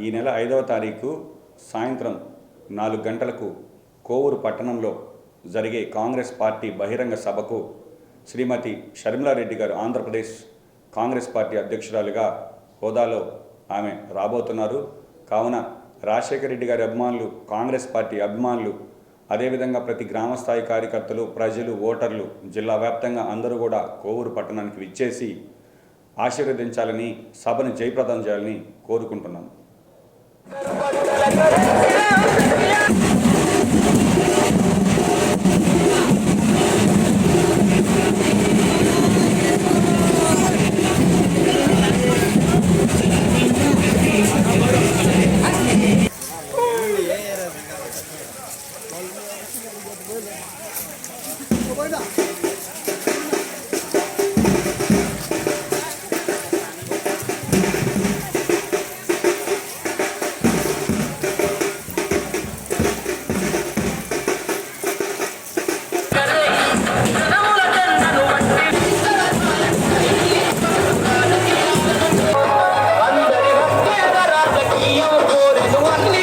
ఈ నెల ఐదవ తారీఖు సాయంత్రం నాలుగు గంటలకు కోవూరు పట్టణంలో జరిగే కాంగ్రెస్ పార్టీ బహిరంగ సభకు శ్రీమతి షర్మిలారెడ్డి గారు ఆంధ్రప్రదేశ్ కాంగ్రెస్ పార్టీ అధ్యక్షురాలుగా హోదాలో ఆమె రాబోతున్నారు. కావున రాజశేఖర రెడ్డి గారి అభిమానులు కాంగ్రెస్ పార్టీ అభిమానులు అదేవిధంగా ప్రతి గ్రామ స్థాయి కార్యకర్తలు ప్రజలు ఓటర్లు జిల్లా వ్యాప్తంగా అందరూ కూడా కోవూరు పట్టణానికి విచ్చేసి ఆశీర్వదించాలని సభను జయప్రదం చేయాలని కోరుకుంటున్నాను Why not? You're good and